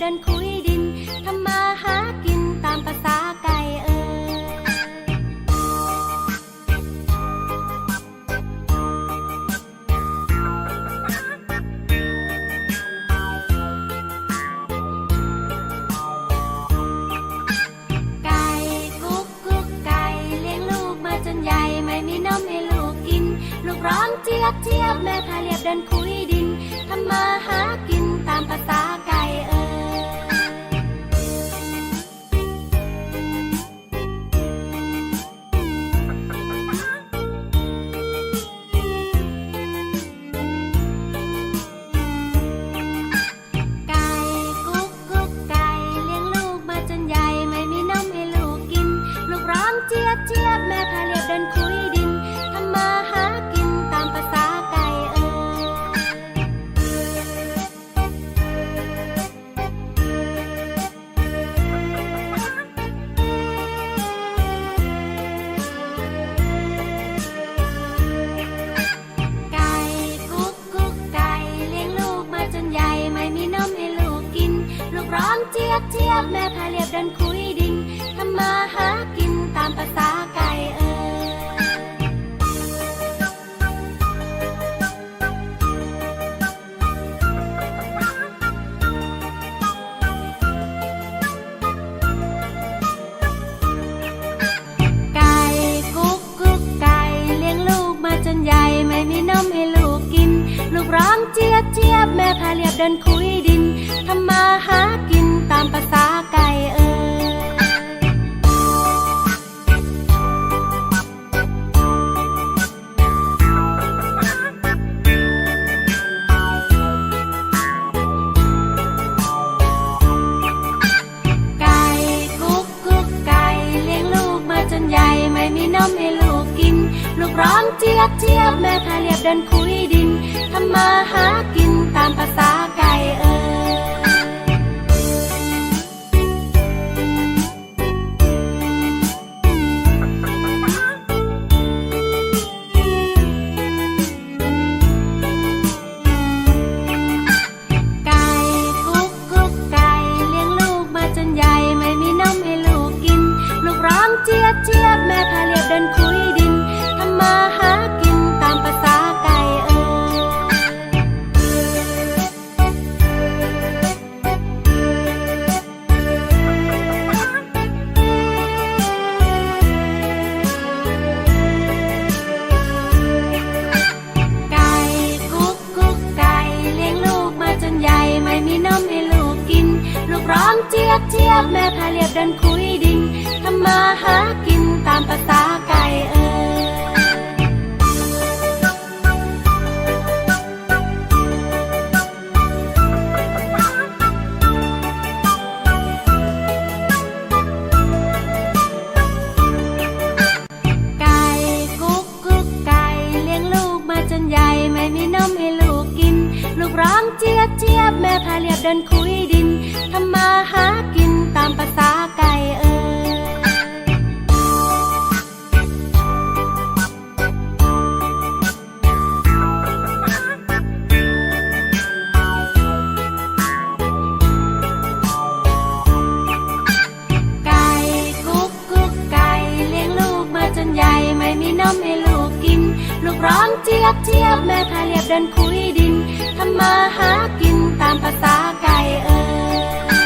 ดินคุยดินทำมาหากินตามภาษาไก่เอ่ยไก่กุ๊กกุ๊กไก่เลี้ยงลูกมาจนใหญ่ไม่มีนมให้ลูกกิน ลูกร้องเจี๊ยบเจี๊ยบแม่พาเรียบเดินคุยดินทำมาหากินตามภาษาไก่เอ่ย จี๊ยบเจี๊ยบแม่พาเรียบเดินคุยดินทำมาหากินตามภาษาไก่เอ่ยไก่กุ๊กกุ๊กไก่เลี้ยงลูกมาจนใหญ่ไม่มีนมให้ลูกกิน ลูกร้องเจี๊ยบเจี๊ยบแม่พาเรียบเดินคุยดินทำมาหากินามภาษาไก่เอ่ยไก่กุ๊กกุ๊กไก่เลี้ยงลูกมาจนใหญ่ไม่มีนมให้ลูกกิน ลูกร้องเจี๊ยบเจี๊ยบแม่พาเรียบเดินคุยดินทำมาหากินตามภาษาไก่เอ่ย จี๊ยบเจี๊ยบแม่พาเรียบเดินคุยดินทำมาหากินตามภาษาไก่เอ่ยไก่กุ๊กกุ๊กไก่เลี้ยงลูกมาจนใหญ่ไม่มีนมให้ลูกกิน ลูกร้องเจี๊ยบเจี๊ยบแม่พาเรียบเดินคุยดินทำมาหากิน รียบเจียบแม่พาเรียบเดินคุยดินทำมาหากินตามภาษาไก่เอ่ย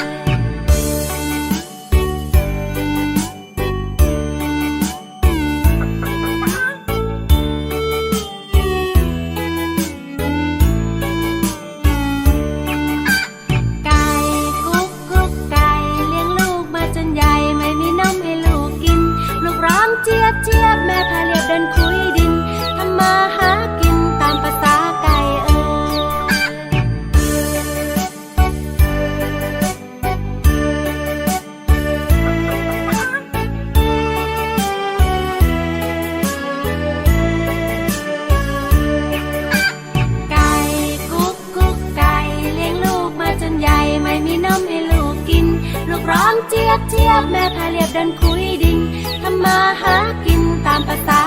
แม่พาเรียบเดินคุยดิงทำมาหากินตามภาษา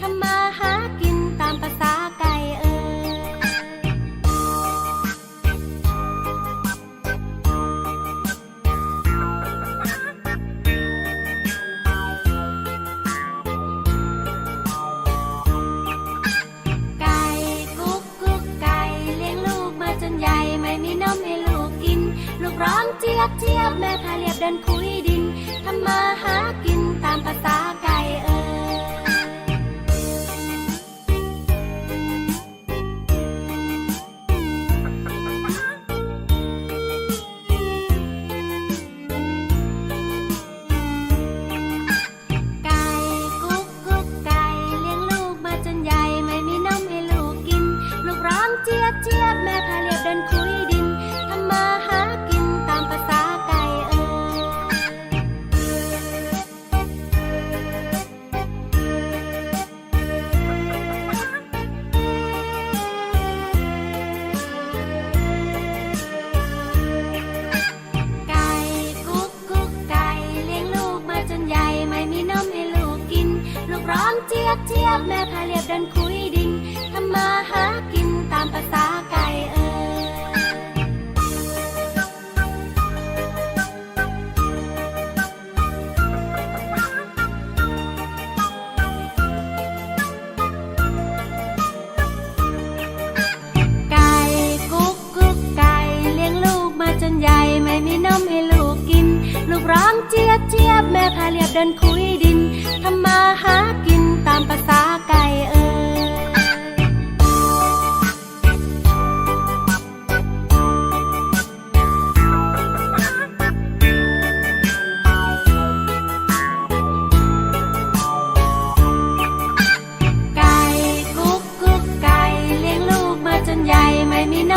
ทำมาหากินตามภาไก่เอ่ไก่กุ๊กกุ๊กไก่เลี้ยงลูกมาจนใหญ่ไม่มีนมให้ลูกกิน ลูกร้องเจี๊ยบเจี๊ยบแม่พาเรียบเดินคุยดินทำมาหากินตามภาษาไก่เอ่ แม่พาเรียบเดินคุยดินทำมาหากินตามภาษา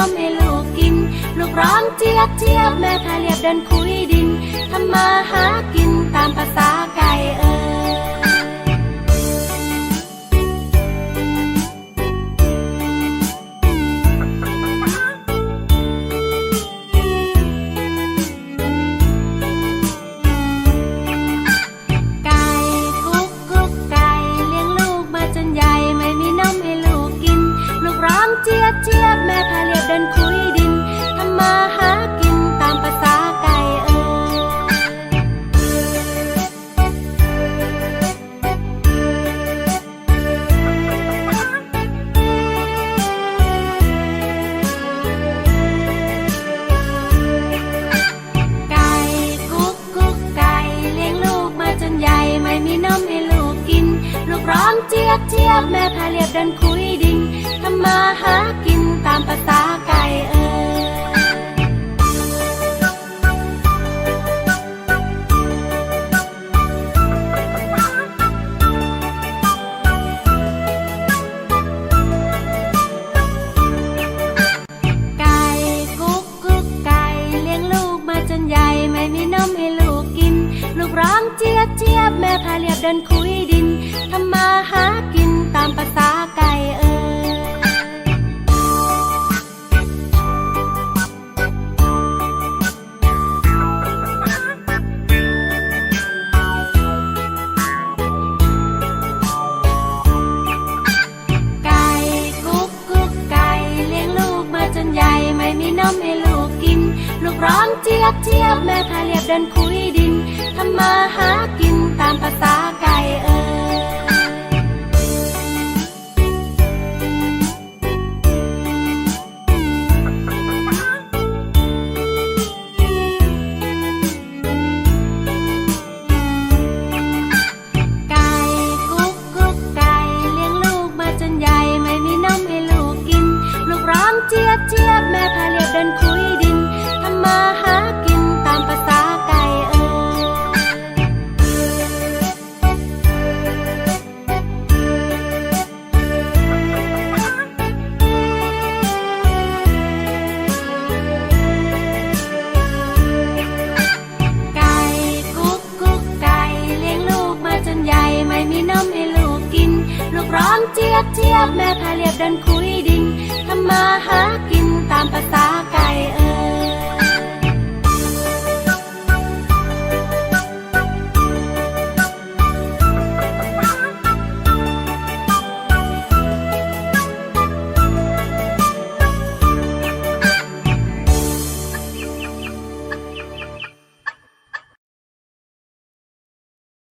มให้ลูกกิน ลูกร้องเจี๊ยบเจี๊ยบแม่พาเรียบเดินคุยดินทำมาหากินตามภาษาไก่เอ่ย เดินคุยดินทำมาหากินตามภาษาไก่เอ่ยไก่กุ๊กกุ๊กไก่เลี้ยงลูกมาจนใหญ่ไม่มีนมให้ลูกกิน ลูกร้องเจี๊ยบเจี๊ยบแม่พาเรียบเดินคุยดินทำมาหากินามภาษาไก่เอ่ยไก่กุ๊กกุ๊กไก่เลี้ยงลูกมาจนใหญ่ไม่มีนมให้ลูกกิน ลูกร้องเจี๊ยบเจี๊ยบแม่พาเรียบเดินคุยดินทำมาหากินตามภาษาไก่เอ่ย ลูกกิน ลูกร้องเจี๊ยบเจี๊ยบแม่พาเรียบเดินคุยดินทำมาหา